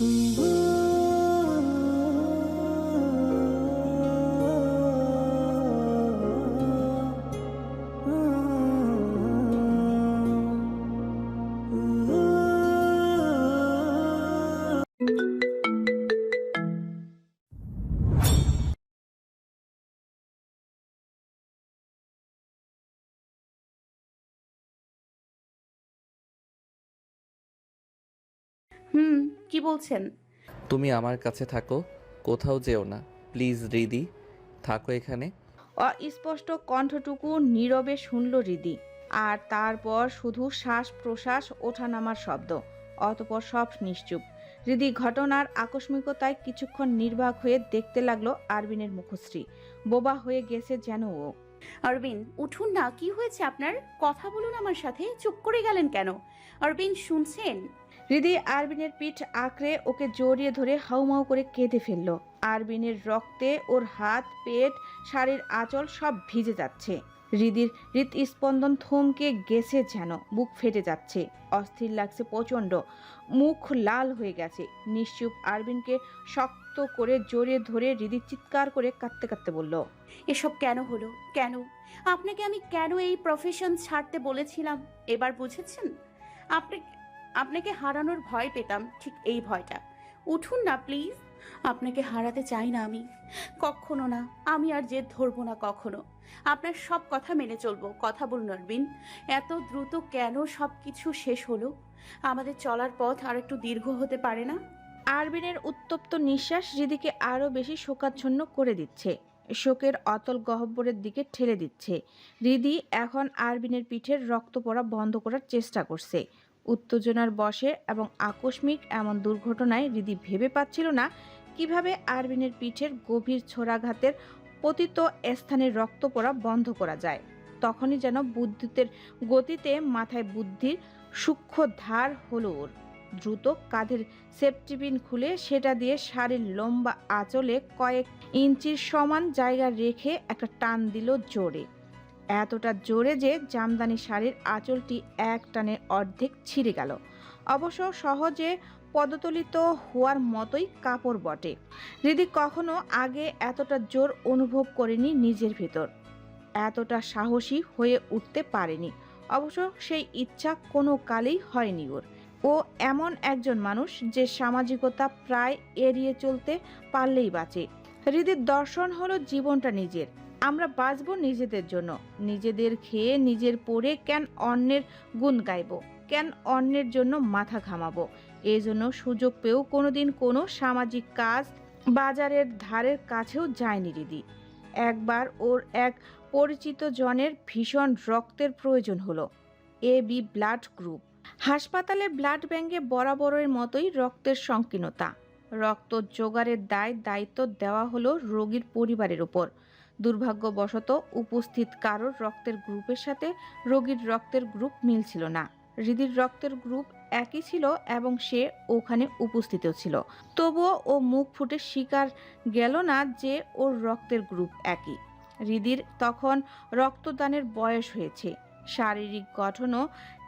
হুম কি বলছেন? তুমি আমার কাছে থাকো কোথাও যেও না। প্লিজ রিদি থাকো এখানে। অস্পষ্ট কণ্ঠটুকু নীরবে শুনল রিদি আর তারপর শুধু শ্বাস প্রশ্বাস ওঠানামার শব্দ অতপর সব নিশ্চুপ। হৃদি ঘটনার আকস্মিকতায় কিছুক্ষণ নির্বাক হয়ে দেখতে লাগল আরবিনের মুখশ্রী। বোবা হয়ে গেছে যেন ও। অরবিন উঠুন না কি হয়েছে আপনার? কথা বলুন আমার সাথে চুপ করে গেলেন কেন? অরবিন শুনছেন? হৃদি আরবিনের পিঠ আঁকড়ে ওকে জড়িয়ে ধরে হাউমাউ করে কেঁদে ফেলল। আরবিনের রক্তে ওর হাত, পেট, শাড়ির আঁচল সব ভিজে যাচ্ছে। হৃদির হৃৎস্পন্দন থমকে গেছে যেন, বুক ফেটে যাচ্ছে। অস্থির লাগছে প্রচণ্ড, মুখ লাল হয়ে গেছে। নিশ্চুপ আরবিনকে শক্ত করে জড়িয়ে ধরে হৃদি চিৎকার করে কাঁদতে কাঁদতে বলল, এসব কেন হলো? কেন? আপনাকে আমি কেন এই প্রফেশন ছাড়তে বলেছিলাম? এবার বুঝেছেন? আপনি আপনাকে হারানোর ভয় পেতাম ঠিক এই ভয়টা। উঠুন না, প্লিজ। আপনাকে হারাতে চাই না আমি। কখনো না, আমি আর জেদ ধরবো না কখনো। আপনার সব কথা মেনে চলবো, কথা বলুন অরবিন এত দ্রুত কেন সব কিছু শেষ হলো? আমাদের চলার পথ আর একটু দীর্ঘ হতে পারে না? আরবিনের উত্তপ্ত নিঃশ্বাস হৃদিকে আরও বেশি শোকাচ্ছন্ন করে দিচ্ছে। শোকের অতল গহ্বরের দিকে ঠেলে দিচ্ছে। হৃদি এখন আরবিনের পিঠের রক্ত পড়া বন্ধ করার চেষ্টা করছে। উত্তেজনার বশে এবং আকস্মিক এমন দুর্ঘটনায় হৃদি ভেবে পাচ্ছিল না কীভাবে আরবিনের পিঠের গভীর ছোড়াঘাতের পতিত স্থানে রক্ত পড়া বন্ধ করা যায়। তখনই যেন বুদ্ধিতের গতিতে মাথায় বুদ্ধির সূক্ষ্ম ধার হলো ওর। দ্রুত কাঁধের সেফটিপিন খুলে সেটা দিয়ে শাড়ির লম্বা আঁচলে কয়েক ইঞ্চির সমান জায়গা রেখে একটা টান দিল জোরে। এতটা জোরে যে জামদানি শাড়ির আঁচলটি এক টানে অর্ধেক ছিঁড়ে গেল। অবশ্য সহজে পদতলিত হওয়ার মতোই কাপড় বটে। হৃদি কখনো আগে এতটা জোর অনুভব করেনি নিজের ভেতর। এতটা সাহসী হয়ে উঠতে পারেনি। অবশ্য সেই ইচ্ছা কোনো কালেই হয়নি ওর। ও এমন একজন মানুষ যে সামাজিকতা প্রায় এড়িয়ে চলতে পারলেই বাঁচে। হৃদির দর্শন হলো জীবনটা নিজের। আমরা বাঁচব নিজেদের জন্য। নিজেদের খেয়ে নিজের পরে কেন অন্যের গুণ গাইব? কেন অন্যের জন্য মাথা ঘামাবো? এই জন্য সুযোগ পেয়েও কোনোদিন কোনো সামাজিক কাজ বাজারের ধারের কাছেও যায়নি দিদি। একবার ওর এক পরিচিত জনের ভীষণ রক্তের প্রয়োজন হলো। A B blood group. হাসপাতালে ব্লাড ব্যাঙ্কে বরাবরের মতোই রক্তের সংকীর্ণতা। রক্ত জোগাড়ের দায় দায়িত্ব দেওয়া হলো রোগীর পরিবারের উপর দুর্ভাগ্যবশত উপস্থিত কারোর রক্তের গ্রুপের সাথে রোগীর রক্তের গ্রুপ মিলছিল না। হৃদির রক্তের গ্রুপ একই ছিল এবং সে ওখানে উপস্থিত ছিল। তবুও ও মুখ ফুটে স্বীকার গেল না যে ওর রক্তের গ্রুপ একই। হৃদির তখন রক্তদানের বয়স হয়েছে। শারীরিক গঠনও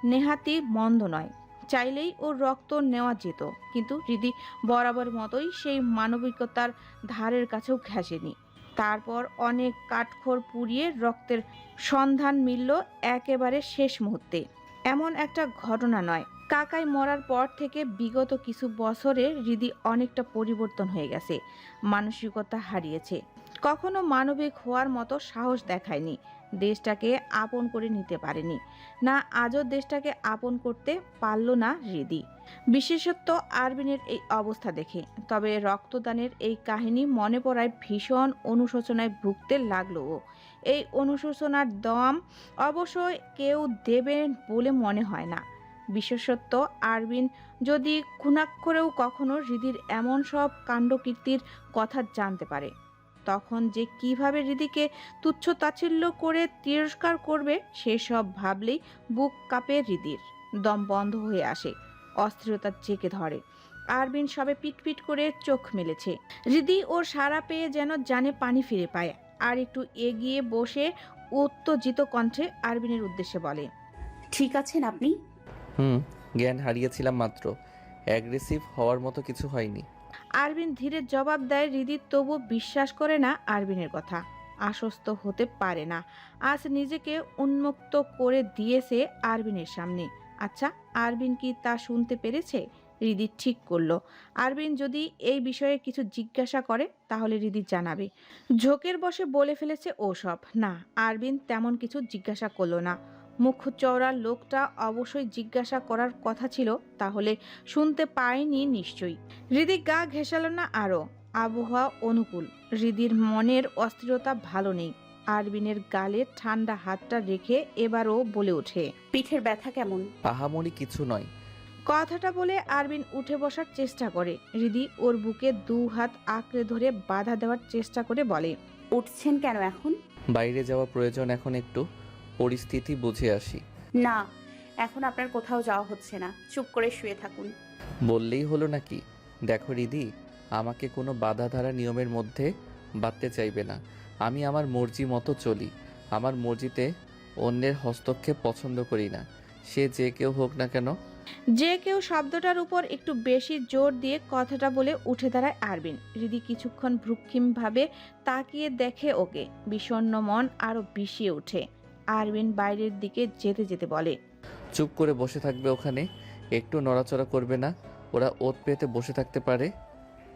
নেহাতি মন্দ নয়। চাইলেই ওর রক্ত নেওয়া যেত, কিন্তু হৃদি বরাবর মতোই সেই মানবিকতার ধারের কাছেও ঘেঁষেনি। তারপর অনেক কাঠখড় পুড়িয়ে রক্তের সন্ধান মিলল একেবারে শেষ মুহূর্তে। এমন একটা ঘটনা নয় কাকাই মরার পর থেকে বিগত কিছু বছরে হৃদি অনেকটা পরিবর্তন হয়ে গেছে, মানসিকতা হারিয়েছে। কখনো মানবিক হওয়ার মতো সাহস দেখায়নি, দেশটাকে আপন করে নিতে পারেনি। না, আজও দেশটাকে আপন করতে পারল না হৃদি। বিশেষত্ব আরবিনের এই অবস্থা দেখে, তবে রক্তদানের এই কাহিনী মনে পড়ায় ভীষণ অনুশোচনায় ভুগতে লাগল ও। এই অনুশোচনার দম অবশ্যই কেউ দেবেন বলে মনে হয় না। বিশেষত্ব, আরবিন, যদি খুনাক্ষরেও কখনো হৃদির এমন সব কাণ্ডকীর্তির কথা জানতে পারে, তখন যে কীভাবে হৃদিকে তুচ্ছ তাচ্ছিল্য করে তিরস্কার করবে সেসব ভাবলেই বুক কাঁপে হৃদির, দম বন্ধ হয়ে আসে, অস্থিরতা জেকে ধরে। আরবিন সবে পিটপিট করে চোখ মেলেছে। হৃদি ওর সারা পেয়ে যেন জানে পানি ফিরে পায়, আর একটু এগিয়ে বসে উত্তেজিত কণ্ঠে আরবিনের উদ্দেশ্যে বলে, ঠিক আছেন আপনি? হুম, জ্ঞান হারিয়েছিলাম মাত্র। অ্যাগ্রেসিভ হওয়ার মতো কিছু হয়নি। আরবিন ধীরে জবাব দেয় হৃদি তবু বিশ্বাস করে না আরবিনের কথা। আশ্বস্ত হতে পারে না। আজ নিজেকে উন্মুক্ত করে দিয়েছে আরবিনের সামনে। আচ্ছা আরবিন কি তা শুনতে পেরেছে? হৃদি ঠিক করল। আরবিন যদি এই বিষয়ে কিছু জিজ্ঞাসা করে, তাহলে হৃদি জানাবে। ঝোঁকের বসে বলে ফেলেছে ওসব। না, আরবিন তেমন কিছু জিজ্ঞাসা করল না। মুখ চওড়া লোকটা অবশ্যই জিজ্ঞাসা করার কথা ছিল তাহলে শুনতে পায়নি নিশ্চয়ই। হৃদি গা ঘেঁষালো না আরও। আবহাওয়া অনুকূল। হৃদির মনের অস্থিরতা ভালো নেই। আরবিনের গালে ঠান্ডা হাতটা রেখে এবারও বলে ওঠে পিঠের ব্যথা কেমন? আহামরি কিছু নয়। কথাটা বলে আরবিন উঠে বসার চেষ্টা করে। হৃদি ওর বুকে দু হাত আঁকড়ে ধরে বাধা দেওয়ার চেষ্টা করে বলে উঠছেন কেন এখন? বাইরে যাওয়া প্রয়োজন এখন একটু। পরিস্থিতি বুঝে আসি। না এখন আপনার কোথাও যাওয়া হচ্ছে না। চুপ করে শুয়ে থাকুন। বললেই হলো নাকি? দেখো রিদি আমাকে কোনো বাধা ধারা নিয়মের মধ্যে বাঁধতে চাইবে না। আমি আমার মর্জি মতো চলি। আমার মর্জিতে অন্যের হস্তক্ষেপ পছন্দ করি না। সে যে কেউ হোক না কেন। যে কেউ শব্দটার উপর একটু বেশি জোর দিয়ে কথাটা বলে উঠে দাঁড়ায় আরবিন। হৃদি কিছুক্ষণ ভ্রুক্ষিমভাবে তাকিয়ে দেখে ওকে। বিষণ্ণ মন আরও বিষিয়ে ওঠে। আরবিন বাইরের দিকে যেতে যেতে বলে। চুপ করে বসে থাকবে ওখানে একটু নড়াচড়া করবে না ওরা ওত পেতে বসে থাকতে পারে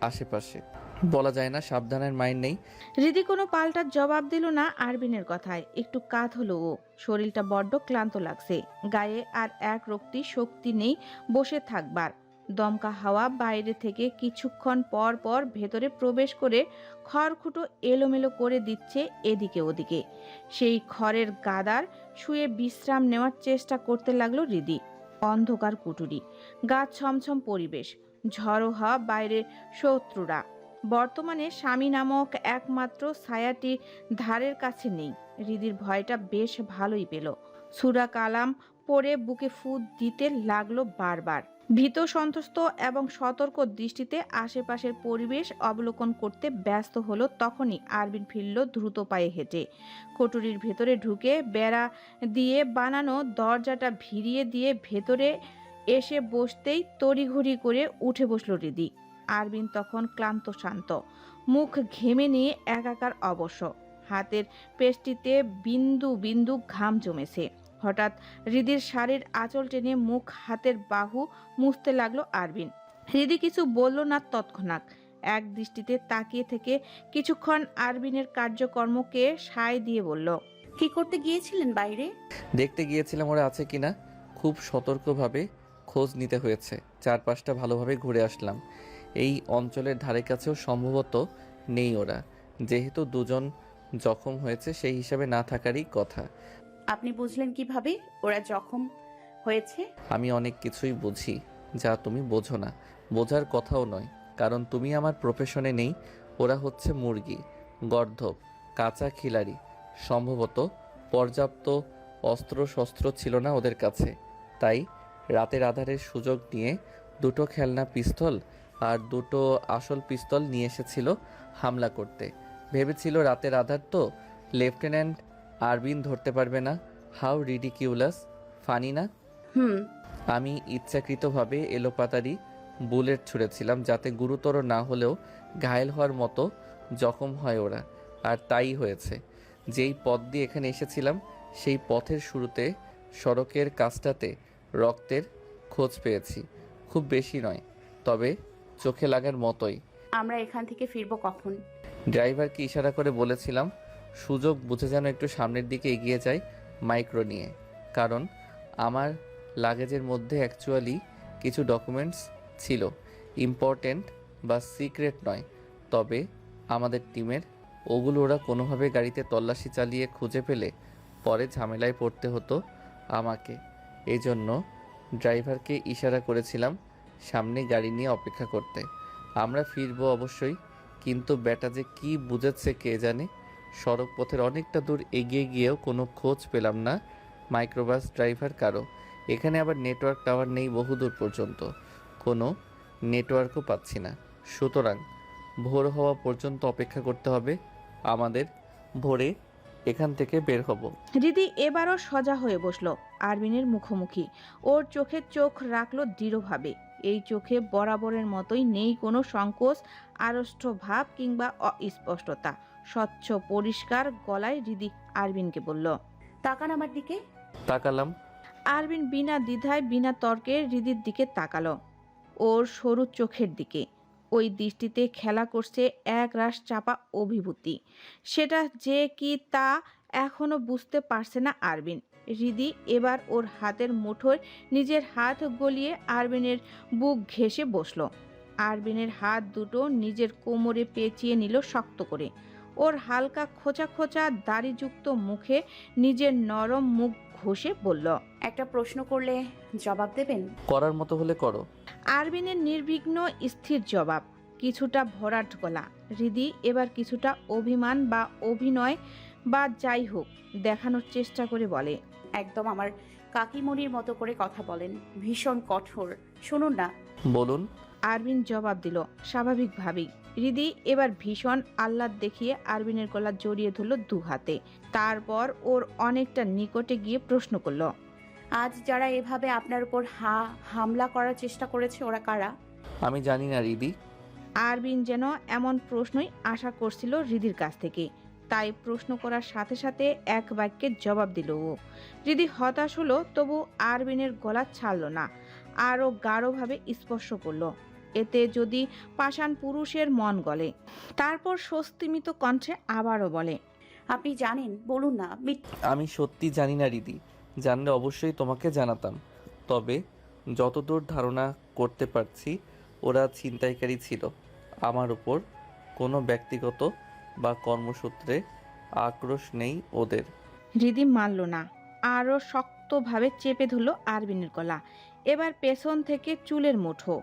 আশেপাশে। বলা যায় না সাবধানের মাইন্ড নেই। হৃদি কোনো পাল্টা জবাব দিল না আরবিনের কথায় একটু কাত হলো ও। শরীরটা বড্ড ক্লান্ত লাগছে গায়ে আর এক রক্তি শক্তি নেই বসে থাকবার। দমকা হাওয়া বাইরে থেকে কিছুক্ষণ পর পর ভেতরে প্রবেশ করে খড়খুটো এলোমেলো করে দিচ্ছে এদিকে ওদিকে। সেই খড়ের গাদার শুয়ে বিশ্রাম নেওয়ার চেষ্টা করতে লাগল হৃদি অন্ধকার কুটুরি, গা ছমছম পরিবেশ, ঝড়ো হাওয়া বাইরে শত্রুরা। বর্তমানে স্বামী নামক একমাত্র ছায়াটি ধারের কাছে নেই। হৃদির ভয়টা বেশ ভালোই পেল। সুরা কালাম পরে বুকে ফু দিতে লাগল বারবার। ভীত সন্ত্রস্ত এবং সতর্ক দৃষ্টিতে আশেপাশের পরিবেশ অবলোকন করতে ব্যস্ত হলো তখনই আরবিন ফিরল দ্রুত পায়ে হেঁটে। কটুরির ভেতরে ঢুকে বেড়া দিয়ে বানানো দরজাটা ভিড়িয়ে দিয়ে ভেতরে এসে বসতেই তড়িঘড়ি করে উঠে বসল হৃদি আরবিন তখন ক্লান্ত, শান্ত। মুখ ঘেমে নিয়ে একাকার অবশ্য। হাতের পেস্টিতে বিন্দু বিন্দু ঘাম জমেছে। হঠাৎ হৃদির শাড়ির আঁচল টেনে মুখ হাতের বাহু মুছতে লাগল আরবিন। হৃদি কিছু বলল না তৎক্ষণাৎ। এক দৃষ্টিতে তাকিয়ে থেকে কিছুক্ষণ আরবিনের কার্যকর্মকে সায় দিয়ে বলল কি করতে গিয়েছিলেন বাইরে? দেখতে গিয়েছিলাম ওরা আছে কিনা। খুব সতর্কভাবে খোঁজ নিতে হয়েছে। চারপাশটা ভালোভাবে ঘুরে আসলাম। এই অঞ্চলের ধারে কাছেও সম্ভবত নেই ওরা। যেহেতু দুজন জখম হয়েছে সেই হিসাবে না থাকারই কথা। আপনি বুঝলেন কীভাবে? ওরা জখম হয়েছে? আমি অনেক কিছুই বুঝি, যা তুমি বোঝো না। বোঝার কথাও নয়, কারণ তুমি আমার প্রফেশনে নেই। ওরা হচ্ছে মুরগি, গর্ধব, কাঁচা খিলাড়ি, সম্ভবত পর্যাপ্ত অস্ত্র শস্ত্র ছিল না ওদের কাছে। তাই রাতের আধারের সুযোগ নিয়ে দুটো খেলনা পিস্তল আর দুটো আসল পিস্তল নিয়ে এসেছিল হামলা করতে। ভেবেছিল রাতের আধার তো লেফটেন্যান্ট আরবিন ধরতে পারবে না। হাউ রিডিকিউলাস ফানি না? হুম। আমি ইচ্ছাকৃতভাবে এলোপাতারি বুলেট ছুঁড়েছিলাম যাতে গুরুতর না হলেও ঘায়েল হওয়ার মতো জখম হয় ওরা। আর তাই হয়েছে। যেই পথ দিয়ে এখানে এসেছিলাম সেই পথের শুরুতে সড়কের কাছটাতে রক্তের খোঁজ পেয়েছি। খুব বেশি নয় তবে চোখে লাগার মতোই। আমরা এখান থেকে ফিরবো কখন? ড্রাইভারকে ইশারা করে বলেছিলাম সুযোগ বুঝে যেন একটু সামনের দিকে এগিয়ে যায় মাইক্রো নিয়ে। কারণ আমার লাগেজের মধ্যে অ্যাকচুয়ালি কিছু ডকুমেন্টস ছিল। ইম্পর্ট্যান্ট বা সিক্রেট নয়। তবে আমাদের টিমের ওগুলো ওরা কোনোভাবে গাড়িতে তল্লাশি চালিয়ে খুঁজে পেলে পরে ঝামেলায় পড়তে হতো আমাকে। এই জন্য ড্রাইভারকে ইশারা করেছিলাম সামনে গাড়ি নিয়ে অপেক্ষা করতে। আমরা ফিরবো অবশ্যই, কিন্তু ব্যাটা যে কী বুঝেছে কে জানে? সড়ক পথের অনেকটা দূর এগিয়ে গিয়েও কোনো খোঁজ পেলাম না মাইক্রোবাস ড্রাইভার কারও। এখানে আবার নেটওয়ার্ক টাওয়ার নেই বহুদূর পর্যন্ত। কোনো নেটওয়ার্কও পাচ্ছি না। সুতরাং ভোর হওয়া পর্যন্ত অপেক্ষা করতে হবে। আমাদের ভোরে এখান থেকে বের হব। হৃদি এবারও সজা হয়ে বসল আরবিনের মুখোমুখি। ওর চোখে চোখ রাখল দৃঢ়ভাবে। এই চোখে বরাবরের মতোই নেই কোনো সংকোচ, আড়ষ্ট ভাব কিংবা অস্পষ্টতা। স্বচ্ছ পরিষ্কার গলায় হৃদি আরবিনকে বলল তাকান আমার দিকে। তাকালাম। আরবিন বিনা দ্বিধায় বিনা তর্কে হৃদির দিকে তাকালো। ওর সরু চোখের দিকে। ওই দৃষ্টিতে খেলা করছে এক রাস চাপা অভিভূতি। সেটা যে কি তা এখনও বুঝতে পারছে না আরবিন। হৃদি এবার ওর হাতের মুঠোয় নিজের হাত গলিয়ে আরবিনের বুক ঘেঁষে বসল। আরবিনের হাত দুটো নিজের কোমরে পেঁচিয়ে নিল শক্ত করে। ওর হালকা খোঁচা খোঁচা দাড়িযুক্ত মুখে নিজের নরম মুখ ঘষে বলল একটা প্রশ্ন করলে জবাব দেবেন? করার মতো হলে করো। আরবিনের নির্বিঘ্ন স্থির জবাব কিছুটা ভরাট গলা। হৃদি এবার কিছুটা অভিমান বা অভিনয় বা যাই হোক দেখানোর চেষ্টা করে বলে। একদম আমার কাকিমণির মতো করে কথা বলেন ভীষণ কঠোর। শুনুন না। বলুন। আরবিন জবাব দিল স্বাভাবিকভাবেই। হৃদি এবার ভীষণ আহ্লাদ দেখিয়ে আরবিনের গলা জড়িয়ে ধরল দু হাতে। তারপর ওর অনেকটা নিকটে গিয়ে প্রশ্ন করল আজ যারা এভাবে আপনার উপর হা হামলা করার চেষ্টা করেছে ওরা কারা? আমি জানি না রিদি। আরবিন যেন এমন প্রশ্নই আশা করছিল হৃদির কাছ থেকে। তাই প্রশ্ন করার সাথে সাথে এক বাক্যে জবাব দিল ও। হৃদি হতাশ হলো তবু আরবিনের গলা ছাড়ল না। আরও গাঢ়ভাবে স্পর্শ করল। এতে যদি পাষাণ পুরুষের মন গলে তারপর স্বস্তিমিত কণ্ঠে আবারও বলে আপনি জানেন বলুন না আমি সত্যি জানি না রিদি। জানলে অবশ্যই তোমাকে জানাতাম। তবে যতদূর ধারণা করতে পারছি ওরা ছিনতাইকারী ছিল। আমার উপর কোনো ব্যক্তিগত বা কর্মসূত্রে আক্রোশ নেই ওদের। হৃদি মানল না। আরও শক্তভাবে চেপে ধরল আরবিনের গলা। এবার পেছন থেকে চুলের মুঠো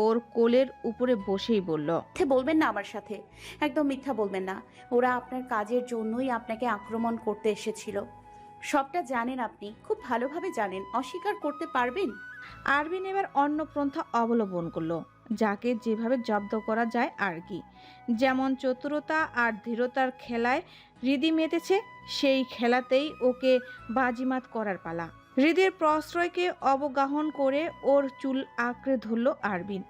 ওর কোলের উপরে বসেই বলল মিথ্যে বলবেন না আমার সাথে। একদম মিথ্যা বলবেন না। ওরা আপনার কাজের জন্যই আপনাকে আক্রমণ করতে এসেছিল। সবটা জানেন আপনি। খুব ভালোভাবে জানেন। অস্বীকার করতে পারবেন? আরবিন এবার অন্য পন্থা অবলম্বন করল যাকে যেভাবে জব্দ করা যায় আর কি। যেমন চতুরতা আর ধীরতার খেলায় হৃদি মেতেছে সেই খেলাতেই ওকে বাজিমাত করার পালা। হৃদির প্রশ্রয়কে অবগাহন করে ওর চুল আঁকড়ে ধরল আরবিন।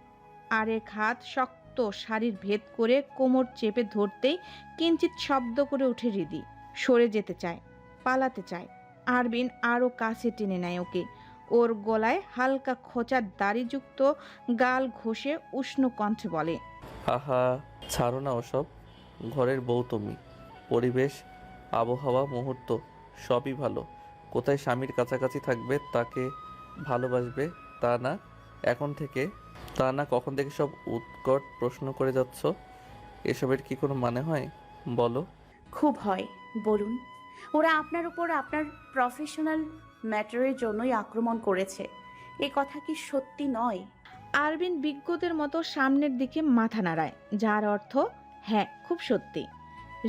আরেক হাত শক্ত শাড়ির ভেদ করে কোমর চেপে ধরতেই কিঞ্চিত শব্দ করে উঠে হৃদি। সরে যেতে চায়, পালাতে চায়। আরবিন আরও কাছে টেনে নেয় ওকে। ওর গলায় হালকা খোঁচার দাড়িযুক্ত গাল ঘষে উষ্ণ কণ্ঠে বলে, আহা, ছাড়ো না ওসব। ঘরের বউ তুমি। পরিবেশ, আবহাওয়া, মুহূর্ত, সবই ভালো। কোথায় স্বামীর কাছাকাছি থাকবে তাকে ভালোবাসবে তা না। এখন থেকে তা না কখন থেকে সব উৎকট প্রশ্ন করে যাচ্ছ? এসবের কি কোনো মানে হয়? বলো। খুব হয় বলুন। ওরা আপনার উপর আপনার প্রফেশনাল ম্যাটারের জন্যই আক্রমণ করেছে। এ কথা কি সত্যি নয়? আরবিন বিজ্ঞদের মতো সামনের দিকে মাথা নাড়ায় যার অর্থ হ্যাঁ খুব সত্যি।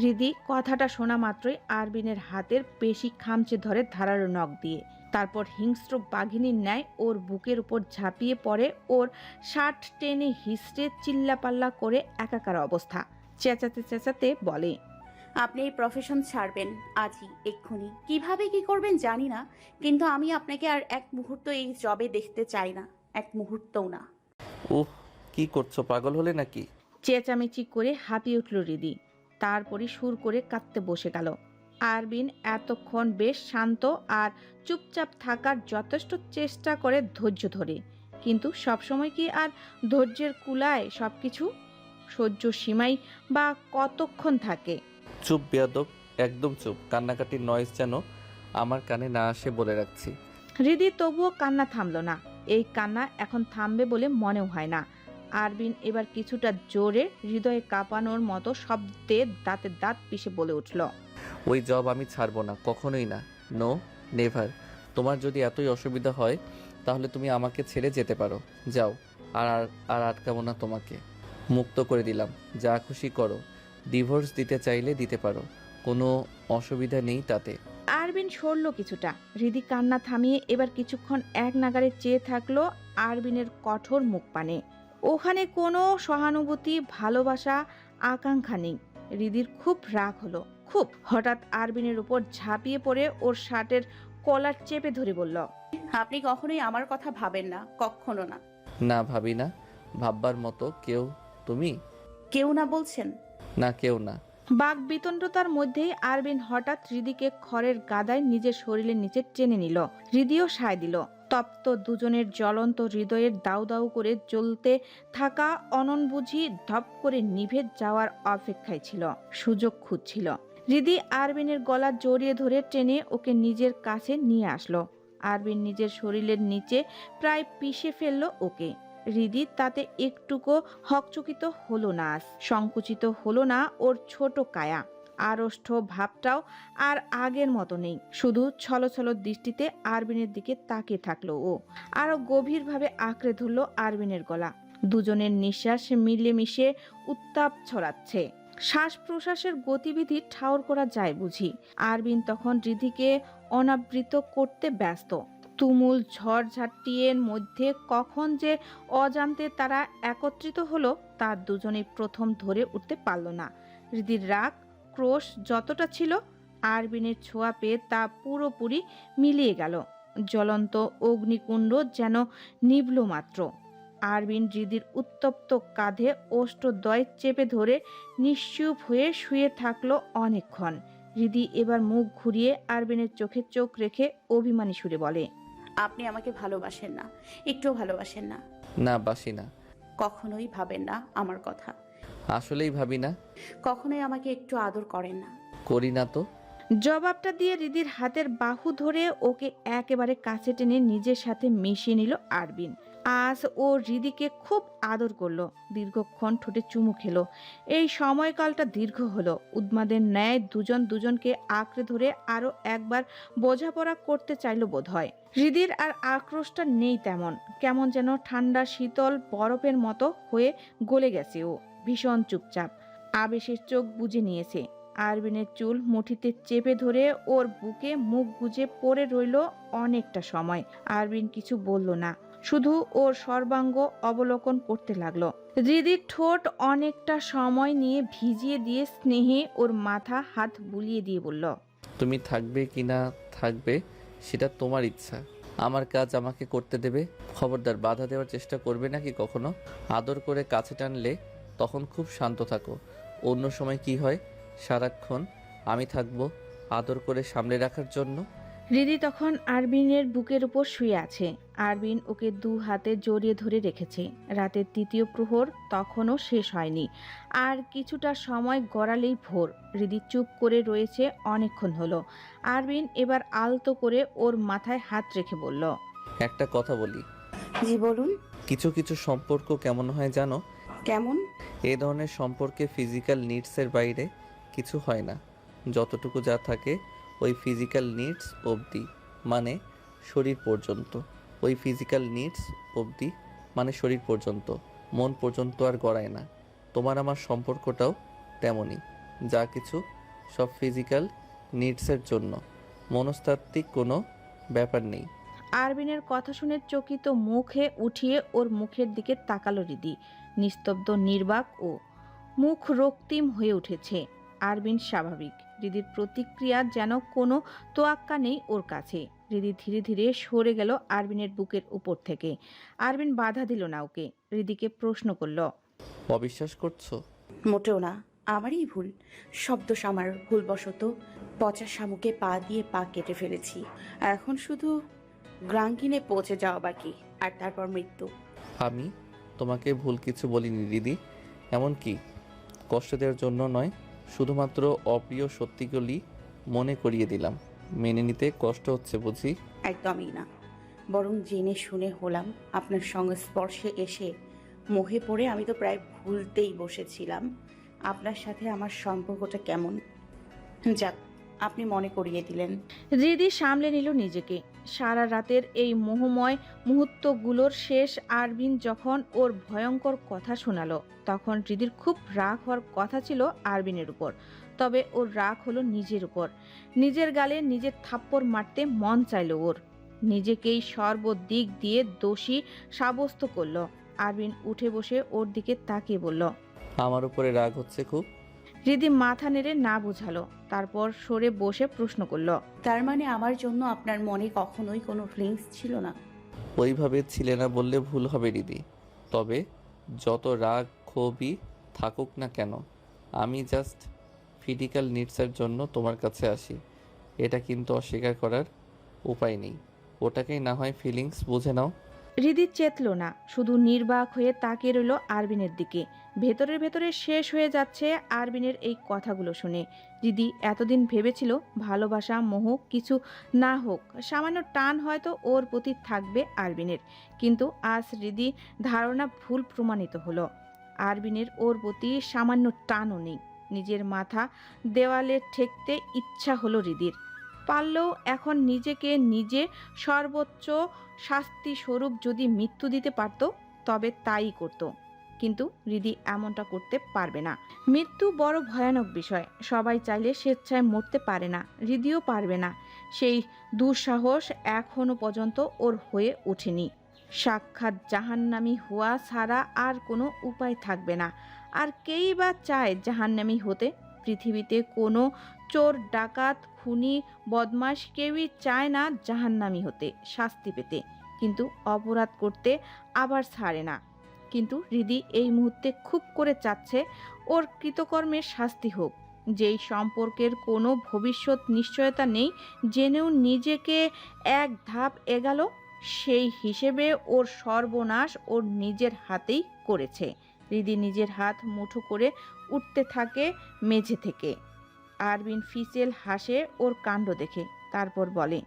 হৃদি কথাটা শোনা মাত্রই আরবিনের হাতের পেশি খামচে ধরে ধারালো নখ দিয়ে। তারপর হিংস্র বাঘিনীর ন্যায় ওর বুকের উপর ঝাঁপিয়ে পড়ে ওর শার্ট টেনে হিসড়ে চিল্লাপাল্লা করে একাকার অবস্থা। চেঁচাতে চেঁচাতে বলে আপনি এই প্রফেশন ছাড়বেন আজই এক্ষুনি। কীভাবে কি করবেন জানি না কিন্তু আমি আপনাকে আর এক মুহূর্ত এই জবে দেখতে চাই না এক মুহূর্তও না। উহ কি করছ পাগল হলে নাকি? চেঁচামেচি করে হাঁপিয়ে উঠল হৃদি। তারপরে সুর করে কাঁদতে বসে গেল। আরবিন এতক্ষণ বেশ শান্ত আর চুপচাপ থাকার যথেষ্ট চেষ্টা করে ধৈর্য ধরে। কিন্তু সবসময় কি আর ধৈর্যের কুলায় সব কিছু সহ্য সীমাই বা কতক্ষণ থাকে? চুপ বেয়াদব একদম চুপ। কান্নাকাটির নয়েজ যেন আমার কানে না আসে বলে রাখছি। হৃদি তবুও কান্না থামলো না। এই কান্না এখন থামবে বলে মনেও হয় না। আরবিন এবার কিছুটা জোরে হৃদয়ে কাঁপানোর মতো শব্দে দাঁতে দাঁত পিষে বলে উঠল ওই জব আমি ছাড়বো না কখনোই না। No never. তোমার যদি এতই অসুবিধা হয় তাহলে তুমি আমাকে ছেড়ে যেতে পারো। যাও আর আর- আর আটকাবো না তোমাকে। মুক্ত করে দিলাম। যা খুশি করো। ডিভোর্স দিতে চাইলে দিতে পারো। কোনো অসুবিধা নেই তাতে। আরবিন সরল কিছুটা। হৃদি কান্না থামিয়ে এবার কিছুক্ষণ এক নাগারে চেয়ে থাকল আরবিনের কঠোর মুখ পানে ওখানে কোনো সহানুভূতি ভালোবাসা আকাঙ্ক্ষা নেই। রিদির খুব রাগ হলো। খুব। হঠাৎ আরবিনের উপর ঝাঁপিয়ে পড়ে ওর শার্টের কলার চেপে ধরে বলল আপনি কখনোই আমার কথা ভাবেন না কখনো না। না ভাবি না। ভাববার মতো কেউ তুমি? কেউ না বলছেন? না কেউ না। বাঘ বিতণ্ডতার মধ্যেই আরবিন হঠাৎ হৃদিকে খড়ের গাদায় নিজের শরীরের নিচে টেনে নিল। হৃদিও সায় দিল। তপ্ত দুজনের জ্বলন্ত হৃদয়ের দাউ দাউ করে জ্বলতে থাকা অনন বুঝি ধপ করে নিভে যাওয়ার অপেক্ষায় ছিল, সুযোগ খুঁজছিল। রিদি আরবিনের গলা জড়িয়ে ধরে টেনে ওকে নিজের কাছে নিয়ে আসলো। আরবিন নিজের শরীরের নিচে প্রায় পিষে ফেলল ওকে। হৃদি তাতে একটুকু হকচকিত হলো না সংকুচিত হলো না ওর ছোট কায়া। আড়ষ্ট ভাবটাও আর আগের মতো নেই। শুধু ছলছল দৃষ্টিতে আরবিনের দিকে তাকিয়ে থাকল ও। আরও গভীরভাবে আঁকড়ে ধরলো আরবিনের গলা। দুজনের নিঃশ্বাস মিলেমিশে উত্তাপ ছড়াচ্ছে। শ্বাস প্রশ্বাসের গতিবিধি ঠাউর করা যায় বুঝি। আরবিন তখন রিধিকে অনাবৃত করতে ব্যস্ত। তুমুল ঝড়ঝাটিয়ের মধ্যে কখন যে অজান্তে তারা একত্রিত হলো তার দুজনেই প্রথম ধরে উঠতে পারল না। হৃদির রাগ ক্রোশ যতটা ছিল আরবিনের ছোঁয়া পেয়ে তা পুরোপুরি মিলিয়ে গেল। জ্বলন্ত অগ্নিকুণ্ড যেন নিভল মাত্র। আরবিন হৃদির উত্তপ্ত কাঁধে ওষ্ঠদ্বয় চেপে ধরে নিশ্চুপ হয়ে শুয়ে থাকল অনেকক্ষণ। হৃদি এবার মুখ ঘুরিয়ে আরবিনের চোখে চোখ রেখে অভিমানী সুরে বলে আপনি আমাকে ভালোবাসেন না একটুও ভালোবাসেন না? না বাসি না। কখনোই ভাবেন না আমার কথা। আসলেই ভাবি না। কখনোই আমাকে একটু আদর করেন না। করি না তো। জবাবটা দিয়ে রিদির হাতের বাহু ধরে ওকে একেবারে কাছে টেনে নিজের সাথে মিশিয়ে নিল আরবিন। আজ ও রিদিকে খুব আদর করল। দীর্ঘক্ষণ ঠোঁটে চুমু খেলো। এই সময়কালটা দীর্ঘ হলো। উদ্মাদের ন্যায় দুজন দুজনকে আঁকড়ে ধরে আরও একবার বোঝাপড়া করতে চাইলো বোধ হয় হৃদির আর আক্রোশটা নেই তেমন। কেমন যেন ঠান্ডা শীতল বরফের মতো হয়ে গলে গেছে ও। ভীষণ চুপচাপ। আবেশের চোখ বুজে নিয়েছে। আরবিনের চুল মুঠিতে চেপে ধরে ওর বুকে মুখ গুজে পড়ে রইল অনেকটা সময়। আরবিন কিছু বলল না। শুধু ওর সর্বাঙ্গ অবলোকন করতে লাগল। হৃদির ঠোঁট অনেকটা সময় নিয়ে ভিজিয়ে দিয়ে স্নেহে ওর মাথা হাত বুলিয়ে দিয়ে বলল, তুমি থাকবে কি না থাকবে সেটা তোমার ইচ্ছা। আমার কাজ আমাকে করতে দেবে। খবরদার বাধা দেওয়ার চেষ্টা করবে নাকি কখনো? আদর করে কাছে টানলে তখন খুব শান্ত থাকো। অন্য সময় কি হয়? সারাক্ষণ আমি থাকব আদর করে সামলে রাখার জন্য। হৃদি তখন আরবিনের বুকের উপর শুয়ে আছে। আরবিন ওকে দু হাতে জড়িয়ে ধরে রেখেছে। রাতের তৃতীয় প্রহর তখনও শেষ হয়নি। আর কিছুটা সময় গড়ালেই ভোর। হৃদি চুপ করে রয়েছে অনেকক্ষণ হলো। আরবিন এবার আলতো করে ওর মাথায় হাত রেখে বলল একটা কথা বলি। জি বলুন। কিছু কিছু সম্পর্ক কেমন হয় জানো? কেমন? এ ধরনের সম্পর্কে ফিজিক্যাল নিডসের বাইরে কিছু হয় না। যতটুকু যা থাকে ওই ফিজিক্যাল নিডস অবধি মানে শরীর পর্যন্ত। ওই ফিজিক্যাল নিডস অবধি মানে শরীর পর্যন্ত। মন পর্যন্ত আর গড়ায় না। তোমার আমার সম্পর্কটাও তেমনই। যা কিছু সব ফিজিক্যাল নিডসের জন্য। মনস্তাত্ত্বিক কোনো ব্যাপার নেই। আরবিনের কথা শুনে চকিত মুখে উঠিয়ে ওর মুখের দিকে তাকালো হৃদি নিস্তব্ধ নির্বাক ও মুখ রক্তিম হয়ে উঠেছে। আরবিন স্বাভাবিক। হৃদির প্রতিক্রিয়া যেন কোনো তোয়াক্কা নেই ওর কাছে। হৃদি ধীরে ধীরে সরে গেল আরবিনের বুকের উপর থেকে। আরবিন বাধা দিল না ওকে। হৃদিকে প্রশ্ন করল অবিশ্বাস করছ? মোটেও না। আমারই ভুল। শব্দ আমার ভুলবশত পচা শামুকে পা দিয়ে পা কেটে ফেলেছি। এখন শুধু গ্রাঙ্কিনে পৌঁছে যাওয়া বাকি আর তারপর মৃত্যু। আমি? তোমাকে ভুল কিছু বলিনি দিদি। এমনকি কষ্ট দেওয়ার জন্য নয় শুধুমাত্র অপ্রিয় সত্যিগুলি মনে করিয়ে দিলাম। মেনে নিতে কষ্ট হচ্ছে বুঝি? একদমই না। বরং জেনে শুনে হলাম আপনার সঙ্গে স্পর্শে এসে মোহে পড়ে আমি তো প্রায় ভুলতেই বসেছিলাম। আপনার সাথে আমার সম্পর্কটা কেমন? যাক আপনি মনে করিয়ে দিলেন। হৃদি সামলে নিল নিজেকে। সারা রাতের এই মোহময় মুহূর্তগুলোর শেষ আরবিন যখন ওর ভয়ঙ্কর কথা শোনালো, তখন হৃদির খুব রাগ হওয়ার কথা ছিল আরবিনের উপর। তবে ওর রাগ হলো নিজের উপর। নিজের গালে নিজের থাপ্পড় মারতে মন চাইলো ওর। নিজেকেই সর্বদিক দিয়ে দোষী সাব্যস্ত করল। আরবিন উঠে বসে ওর দিকে তাকিয়ে বলল, আমার উপরে রাগ হচ্ছে খুব। হৃদি মাথা নেড়ে না বোঝালো তারপর সরে বসে প্রশ্ন করল তার মানে আমার জন্য আপনার মনে কখনোই কোনো ফিলিংস ছিল না? ওইভাবে ছিলে না বললে ভুল হবে দিদি তবে যত রাগ ক্ষোভই থাকুক না কেন আমি জাস্ট ফিজিক্যাল নিডসের জন্য তোমার কাছে আসি। এটা কিন্তু অস্বীকার করার উপায় নেই। ওটাকেই না হয় ফিলিংস বুঝে নাও। হৃদি চেতল না, শুধু নির্বাক হয়ে তাকিয়ে রইল আরবিনের দিকে। ভেতরের ভেতরে শেষ হয়ে যাচ্ছে আরবিনের এই কথাগুলো শুনে। দিদি এতদিন ভেবেছিল ভালোবাসা, মোহ কিছু না হোক, সামান্য টান হয়তো ওর প্রতি থাকবে আরবিনের। কিন্তু আজ হৃদি ধারণা ভুল প্রমাণিত হলো। আরবিনের ওর প্রতি সামান্য টানও নেই। নিজের মাথা দেওয়ালে ঠেকতে ইচ্ছা হলো হৃদির। পারলেও এখন নিজেকে নিজে সর্বোচ্চ শাস্তি স্বরূপ যদি মৃত্যু দিতে পারত, তবে তাই করত। কিন্তু রিদি এমনটা করতে পারবে না। মৃত্যু বড় ভয়ানক বিষয়। সবাই চাইলে স্বেচ্ছায় মরতে পারে না। রিদিও পারবে না। সেই দুঃসাহস এখনও পর্যন্ত ওর হয়ে ওঠেনি। সাক্ষাৎ জাহান্নামি হওয়া ছাড়া আর কোনো উপায় থাকবে না। আর কেই বা চায় জাহান্নামি হতে? পৃথিবীতে কোনো চোর, ডাকাত খুনি বদমাস কেউই চায় না জাহান্নামি হতে, শাস্তি পেতে। কিন্তু অপরাধ করতে আবার ছাড়ে না। কিন্তু হৃদি এই মুহূর্তে খুব করে চাচ্ছে, ওর কৃতকর্মের শাস্তি হোক। যেই সম্পর্কের কোনো ভবিষ্যৎ নিশ্চয়তা নেই, জেনেও নিজেকে এক ধাপ এগাল, সেই হিসেবে ওর সর্বনাশ ওর নিজের হাতেই করেছে। হৃদি নিজের হাত মুঠো করে উঠতে থাকে মেঝে থেকে। আরবিন ফিসেল হাসে ওর কাণ্ড দেখে তারপর বলে